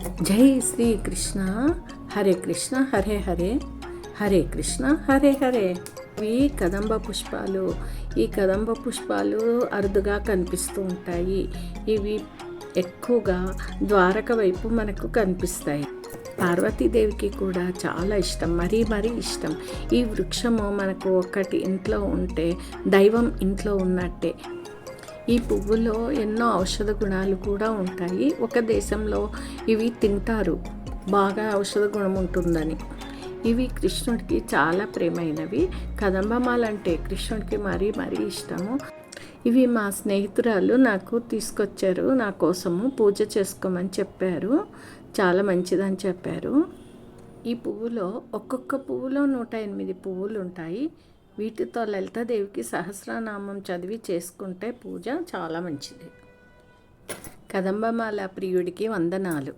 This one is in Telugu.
జై శ్రీ కృష్ణ. హరే కృష్ణ హరే హరే. హరే కృష్ణ హరే హరే. ఇవి కదంబ పుష్పాలు ఈ కదంబ పుష్పాలు అరుదుగా కనిపిస్తూ ఉంటాయి. ఇవి ఎక్కువగా ద్వారక వైపు మనకు కనిపిస్తాయి. పార్వతీదేవికి కూడా చాలా ఇష్టం మరీ మరీ ఇష్టం. ఈ వృక్షము మనకు ఒకటి ఇంట్లో ఉంటే దైవం ఇంట్లో ఉన్నట్టే. ఈ పువ్వులో ఎన్నో ఔషధ గుణాలు కూడా ఉంటాయి. ఒక దేశంలో ఇవి తింటారు. బాగా ఔషధ గుణం ఉంటుందని. ఇవి కృష్ణుడికి చాలా ప్రేమైనవి. కదంబమాలంటే కృష్ణుడికి మరీ మరీ ఇష్టము. ఇవి మా స్నేహితురాలు నాకు తీసుకొచ్చారు. నా కోసము పూజ చేసుకోమని చెప్పారు. చాలా మంచిదని చెప్పారు. ఈ పువ్వులో ఒక్కొక్క పువ్వులో నూట ఎనిమిది పువ్వులు ఉంటాయి వీటితో లలితాదేవికి సహస్రనామం చదివి చేసుకుంటే పూజ చాలా మంచిది. కదంబమాల ప్రియుడికి వందనాలు.